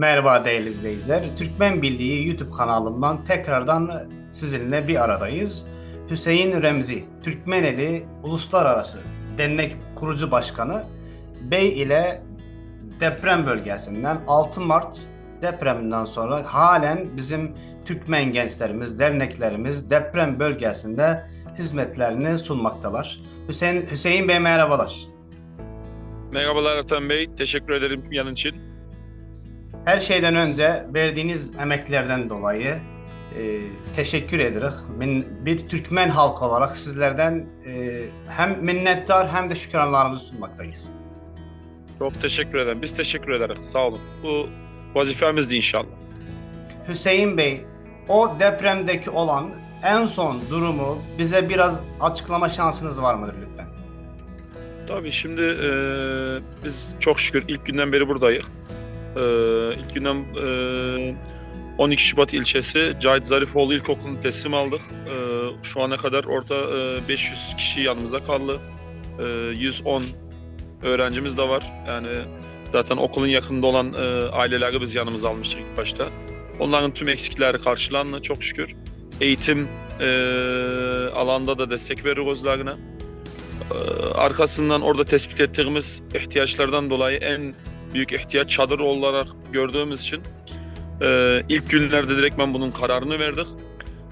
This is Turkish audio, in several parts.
Merhaba değerli izleyiciler. Türkmen Birliği YouTube kanalından tekrardan sizinle bir aradayız. Hüseyin Remzi, Türkmeneli Uluslararası Dernek Kurucu Başkanı Bey ile deprem bölgesinden 6 Mart depreminden sonra halen bizim Türkmen gençlerimiz, derneklerimiz deprem bölgesinde hizmetlerini sunmaktalar. Hüseyin, Hüseyin Bey merhabalar. Merhabalar Ertan Bey. Teşekkür ederim yanın için. Her şeyden önce verdiğiniz emeklerden dolayı e, teşekkür ederiz. Min, bir Türkmen halkı olarak sizlerden e, hem minnettar hem de şükranlarımızı sunmaktayız. Çok teşekkür ederim. Biz teşekkür ederiz. Sağ olun. Bu vazifemizdi inşallah. Hüseyin Bey, o depremdeki olan en son durumu bize biraz açıklama şansınız var mıdır lütfen? Tabii şimdi e, biz çok şükür ilk günden beri buradayız. E, ilk günden e, 12 Şubat ilçesi Cahit Zarifoğlu İlkokulu'nu teslim aldık. E, şu ana kadar orada e, 500 kişi yanımıza kaldı. E, 110 öğrencimiz de var. Yani zaten okulun yakında olan e, aileleri biz yanımıza almıştık ilk başta. Onların tüm eksikleri karşılandı çok şükür. Eğitim e, alanda da destek veriyoruz. E, arkasından orada tespit ettiğimiz ihtiyaçlardan dolayı en büyük ihtiyaç çadır olarak gördüğümüz için e, ilk günlerde direktmen bunun kararını verdik.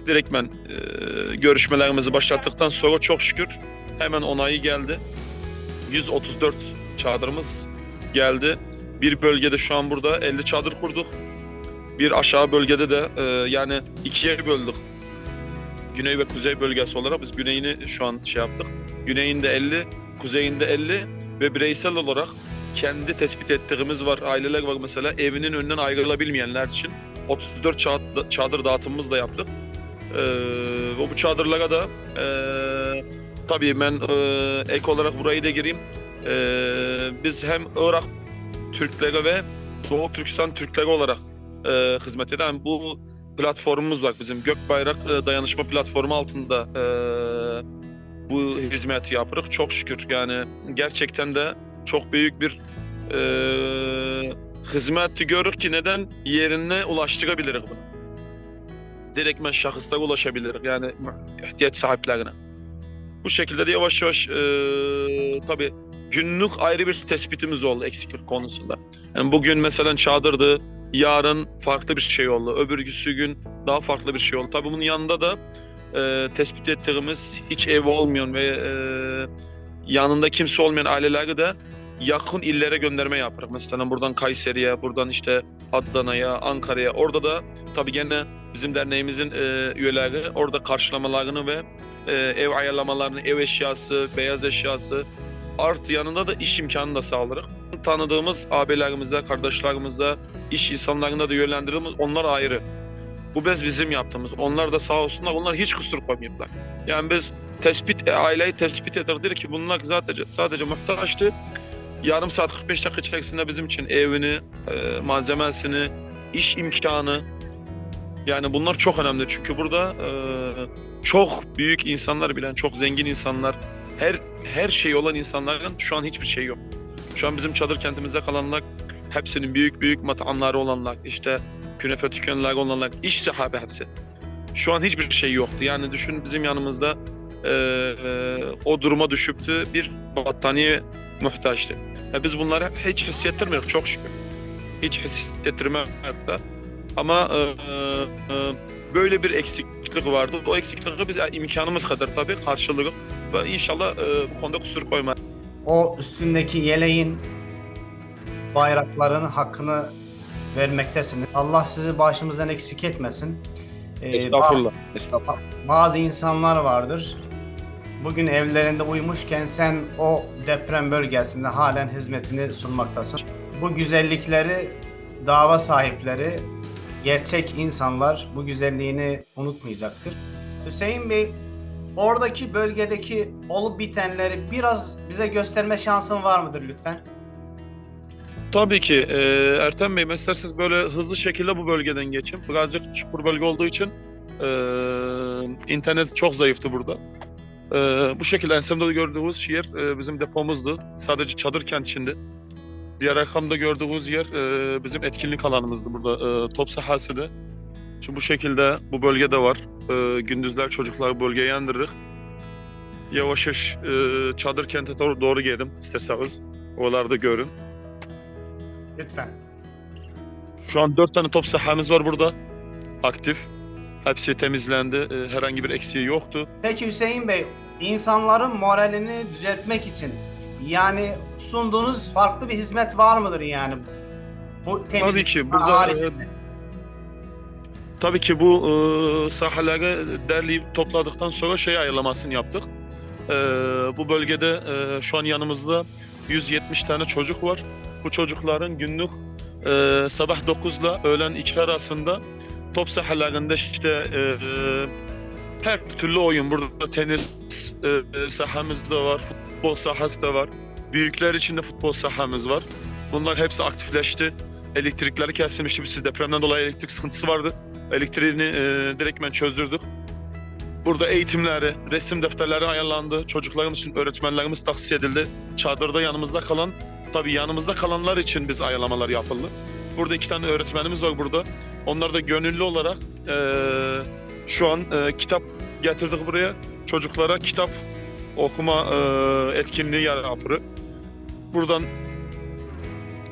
Direktmen e, görüşmelerimizi başlattıktan sonra çok şükür hemen onayı geldi. 134 çadırımız geldi. Bir bölgede şu an burada 50 çadır kurduk. Bir aşağı bölgede de e, yani ikiye böldük. Güney ve kuzey bölgesi olarak biz güneyini şu an şey yaptık. Güneyinde 50, kuzeyinde 50 ve bireysel olarak kendi tespit ettiğimiz var. Aileler var mesela evinin önünden ayrılabilmeyenler için 34 çadır, dağıtımımız da yaptık. Ee, bu çadırlara da e, tabii ben e, ek olarak burayı da gireyim. Ee, biz hem Irak Türkleri ve Doğu Türkistan Türkleri olarak e, hizmet eden bu platformumuz var bizim Gökbayrak e, Dayanışma Platformu altında e, bu hizmeti yapıyoruz. Çok şükür yani gerçekten de çok büyük bir e, hizmeti görür ki neden yerine ulaştırabiliriz bunu. Direktmen şahıslara ulaşabiliriz yani ihtiyaç sahiplerine. Bu şekilde de yavaş yavaş e, tabii günlük ayrı bir tespitimiz oldu eksiklik konusunda. Yani bugün mesela çadırdı, yarın farklı bir şey oldu, öbürküsü gün daha farklı bir şey oldu. Tabii bunun yanında da e, tespit ettiğimiz hiç evi olmayan ve e, yanında kimse olmayan aileleri de yakın illere gönderme yapıyoruz. Mesela buradan Kayseri'ye, buradan işte Adana'ya, Ankara'ya. Orada da tabii gene bizim derneğimizin e, üyeleri orada karşılamalarını ve e, ev ayarlamalarını, ev eşyası, beyaz eşyası, artı yanında da iş imkanı da sağlarız. Tanıdığımız abilerimizle, kardeşlerimizle, iş insanlarına da yönlendirdiğimiz onlar ayrı. Bu bez bizim yaptığımız. Onlar da sağ olsunlar, onlar hiç kusur koymuyorlar. Yani biz tespit, aileyi tespit ederdik ki bunlar sadece, sadece muhtaçtı. Yarım saat 45 dakika içerisinde bizim için evini, e, malzemesini, iş imkanı, yani bunlar çok önemli çünkü burada e, çok büyük insanlar bilen, çok zengin insanlar, her her şey olan insanların şu an hiçbir şey yok. Şu an bizim çadır kentimizde kalanlar hepsinin büyük büyük matamları olanlar, işte künefe dükkanları olanlar, iş sahibi hepsi. Şu an hiçbir şey yoktu. Yani düşün bizim yanımızda e, e, o duruma düşüptü bir battaniye muhtaçtı. Ya biz bunları hiç hissettirmiyoruz çok şükür. Hiç hissettirmiyoruz da. Ama e, e, böyle bir eksiklik vardı. O eksikliği biz imkanımız kadar tabii karşılığı ve inşallah e, bu konuda kusur koymaz. O üstündeki yeleğin, bayrakların hakkını vermektesiniz. Allah sizi başımızdan eksik etmesin. Ee, Estağfurullah. Estağfurullah. Bazı insanlar vardır. Bugün evlerinde uyumuşken sen o deprem bölgesinde halen hizmetini sunmaktasın. Bu güzellikleri dava sahipleri, gerçek insanlar bu güzelliğini unutmayacaktır. Hüseyin Bey, oradaki bölgedeki olup bitenleri biraz bize gösterme şansın var mıdır lütfen? Tabii ki. E, Ertem Bey, mesela siz böyle hızlı şekilde bu bölgeden geçin. Birazcık çukur bölge olduğu için e, internet çok zayıftı burada. E, bu şekilde ensemde de gördüğünüz yer e, bizim depomuzdu. Sadece çadır kent içinde. Diğer arkamda gördüğünüz yer e, bizim etkinlik alanımızdı burada e, top sahasıydı. Şimdi bu şekilde bu bölgede var. E, gündüzler çocuklar bölgeye yandırırıq. Yavaş yavaş e, çadır kente doğru, doğru geldim isterseniz. Oralarda görün. Lütfen. Şu an dört tane top sahamız var burada. Aktif. Hepsi temizlendi. E, herhangi bir eksiği yoktu. Peki Hüseyin Bey, insanların moralini düzeltmek için yani sunduğunuz farklı bir hizmet var mıdır yani? Bu temizlik Tabii ki burada haricinde. e, tabii ki bu e, sahaları derleyip topladıktan sonra şey ayarlamasını yaptık. E, bu bölgede e, şu an yanımızda 170 tane çocuk var. Bu çocukların günlük e, sabah 9 ile öğlen 2 arasında top sahalarında işte e, e, her türlü oyun burada tenis e, e, sahamız da var, futbol sahası da var. Büyükler için de futbol sahamız var. Bunlar hepsi aktifleşti elektrikleri kesilmişti. Biz depremden dolayı elektrik sıkıntısı vardı. Elektriğini e, direktmen çözdürdük. Burada eğitimleri, resim defterleri ayarlandı. Çocuklarımız için öğretmenlerimiz tahsis edildi. Çadırda yanımızda kalan, tabii yanımızda kalanlar için biz ayarlamalar yapıldı. Burada iki tane öğretmenimiz var burada. Onlar da gönüllü olarak e, şu an e, kitap getirdik buraya. Çocuklara kitap okuma e, etkinliği yapırı. Buradan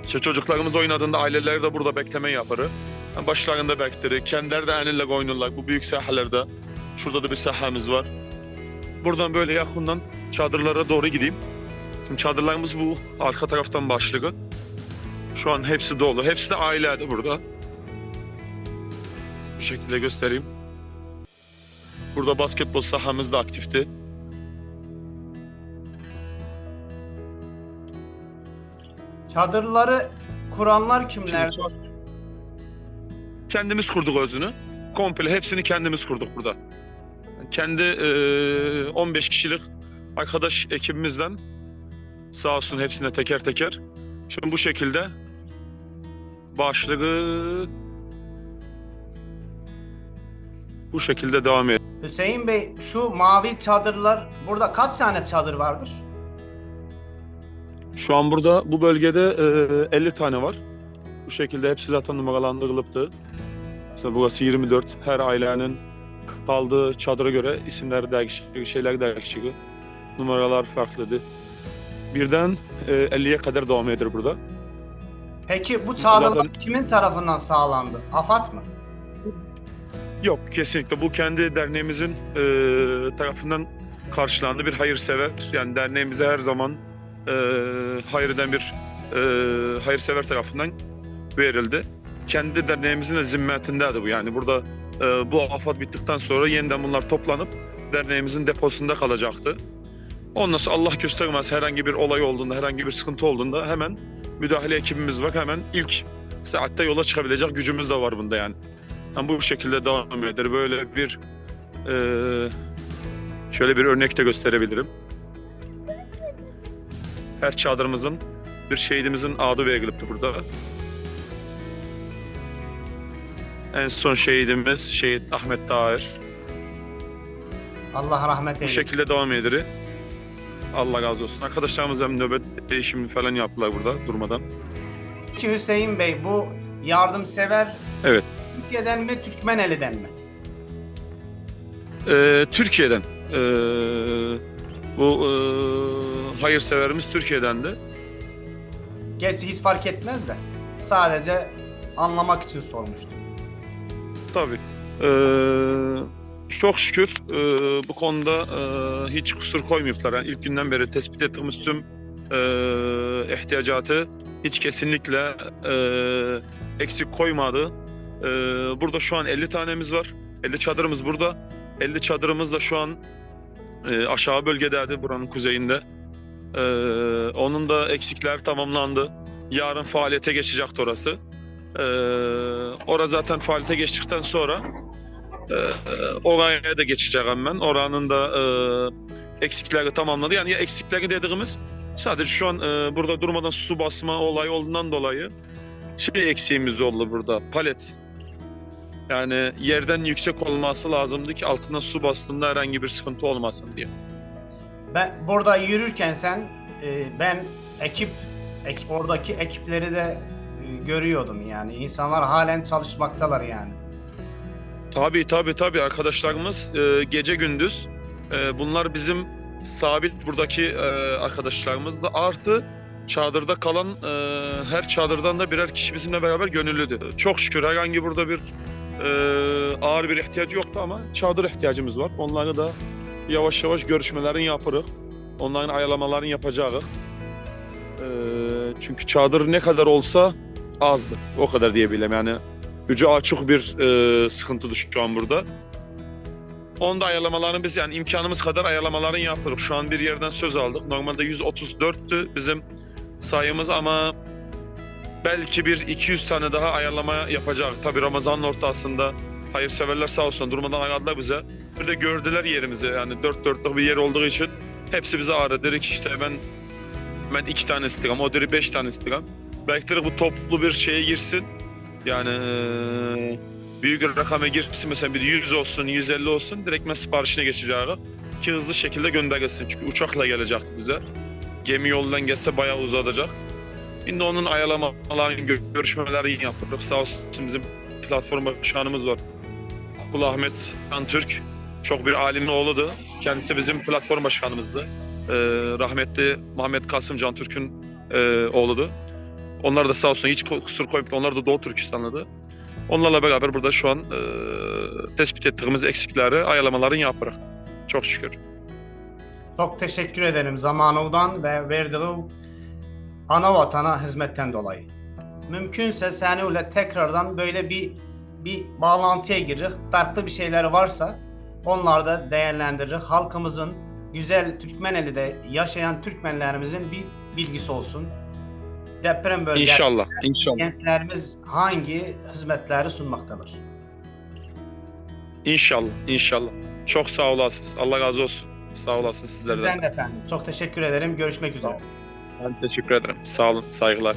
işte çocuklarımız oynadığında aileleri de burada bekleme yaparı. Yani başlarında bekleri, kendileri de elinle oynarlar bu büyük sahalarda. Şurada da bir sahamız var. Buradan böyle yakından çadırlara doğru gideyim. Şimdi çadırlarımız bu arka taraftan başlıyor. Şu an hepsi dolu. Hepsi de aileydi burada. Bu şekilde göstereyim. Burada basketbol sahamız da aktifti. Çadırları kuranlar kimler? Şimdi kendimiz kurduk özünü. Komple hepsini kendimiz kurduk burada. Kendi eee, 15 kişilik arkadaş ekibimizden sağ olsun hepsine teker teker. Şimdi bu şekilde başlığı bu şekilde devam ediyor. Hüseyin Bey şu mavi çadırlar burada kaç tane çadır vardır? Şu an burada bu bölgede eee, 50 tane var. Bu şekilde hepsi zaten numaralandırılıptı. Mesela burası 24. Her ailenin kaldığı çadıra göre isimler değişik, şeyler değişik. Numaralar farklıdır. Birden eee, 50'ye kadar devam eder burada. Peki bu çadırlar Zaten- kimin tarafından sağlandı? AFAD mı? Yok kesinlikle bu kendi derneğimizin eee, tarafından karşılandı bir hayırsever. Yani derneğimize her zaman eee hayır eden bir eee hayırsever tarafından verildi. Kendi derneğimizin de zimmetindeydi bu. Yani burada eee, bu afat bittikten sonra yeniden bunlar toplanıp derneğimizin deposunda kalacaktı. Ondan sonra Allah göstermez herhangi bir olay olduğunda, herhangi bir sıkıntı olduğunda hemen müdahale ekibimiz var. Hemen ilk saatte yola çıkabilecek gücümüz de var bunda yani. Yani bu şekilde devam eder. Böyle bir eee, şöyle bir örnek de gösterebilirim. Her çadırımızın bir şehidimizin adı verilipti burada. En son şehidimiz Şehit Ahmet Dağır. Allah rahmet Bu eylesin. şekilde devam eder. Allah razı olsun. Arkadaşlarımız hem nöbet değişimi falan yaptılar burada durmadan. Peki Hüseyin Bey bu yardımsever Evet. Türkiye'den mi Türkmeneli'den mi? Ee, Türkiye'den. Ee, bu ee, hayırseverimiz Türkiye'dendi. Gerçi hiç fark etmez de sadece anlamak için sormuştum. Tabii. Ee, çok şükür ee, bu konuda ee, hiç kusur koymuyorlar. Yani ilk günden beri tespit ettiğimiz tüm ee, ihtiyacatı hiç kesinlikle ee, eksik koymadı. Ee, burada şu an 50 tanemiz var. 50 çadırımız burada. 50 çadırımız da şu an ee, aşağı bölgedeydi buranın kuzeyinde. Ee, onun da eksikler tamamlandı. Yarın faaliyete geçecekti orası. Ee, orada zaten faaliyete geçtikten sonra e, oraya da geçecek hemen. Oranın da e, eksikleri tamamladı. Yani eksikleri dediğimiz sadece şu an e, burada durmadan su basma olayı olduğundan dolayı şey eksiğimiz oldu burada. Palet. Yani yerden yüksek olması lazımdı ki altından su bastığında herhangi bir sıkıntı olmasın diye. Ben burada yürürken sen e, ben ekip ek- oradaki ekipleri de e, görüyordum yani. İnsanlar halen çalışmaktalar yani. Tabii tabii tabii arkadaşlarımız e, gece gündüz. E, bunlar bizim sabit buradaki e, arkadaşlarımız da artı çadırda kalan e, her çadırdan da birer kişi bizimle beraber gönüllüdü. Çok şükür herhangi burada bir e, ağır bir ihtiyaç yoktu ama çadır ihtiyacımız var. Onları da yavaş yavaş görüşmelerin yapırız. Onların ayarlamalarını yapacağız. E, çünkü çadır ne kadar olsa azdı. O kadar diyebilirim yani. Gücü açık bir e, sıkıntıdır şu an burada. Onda ayarlamalarını biz yani imkanımız kadar ayarlamalarını yapıyoruz. Şu an bir yerden söz aldık. Normalde 134'tü bizim sayımız ama belki bir 200 tane daha ayarlama yapacak. Tabii Ramazan'ın ortasında hayırseverler sağ olsun durmadan aradılar bize. Bir de gördüler yerimizi yani dört dörtlük bir yer olduğu için hepsi bize aradı. Dedik işte ben ben iki tane istiyorum, o dedi beş tane istiyorum. Belki de bu toplu bir şeye girsin. Yani büyük bir rakama girsin mesela bir 100 olsun, 150 olsun direktmen siparişine geçeceğiz. Ki hızlı şekilde gönderilsin. Çünkü uçakla gelecekti bize. Gemi yoldan gelse bayağı uzatacak. Şimdi onun ayarlamalarını, gö- görüşmelerini yapıyoruz. Sağ olsun bizim platform başkanımız var. Kul Ahmet Antürk. Çok bir alimin oğludu. Kendisi bizim platform başkanımızdı. Eee, rahmetli Muhammed Kasım Can Türk'ün eee, oğludu. Onlar da sağ olsun hiç kusur koyup onlar da Doğu Türkistanlıdı. Onlarla beraber burada şu an e, tespit ettiğimiz eksikleri, ayarlamaların yapırıq. Çok şükür. Çok teşekkür ederim zamanından ve verdiği ana vatana hizmetten dolayı. Mümkünse seninle tekrardan böyle bir bir bağlantıya girip farklı bir şeyler varsa onları da değerlendiririz. Halkımızın güzel Türkmeneli'de yaşayan Türkmenlerimizin bir bilgisi olsun. Deprem bölgesi İnşallah, inşallah. kentlerimiz hangi hizmetleri sunmaktadır? İnşallah, inşallah. Çok sağ olasınız. Allah razı olsun. Sağ olasın sizlerden. Sizden de efendim. Çok teşekkür ederim. Görüşmek üzere. Ben teşekkür ederim. Sağ olun, saygılar.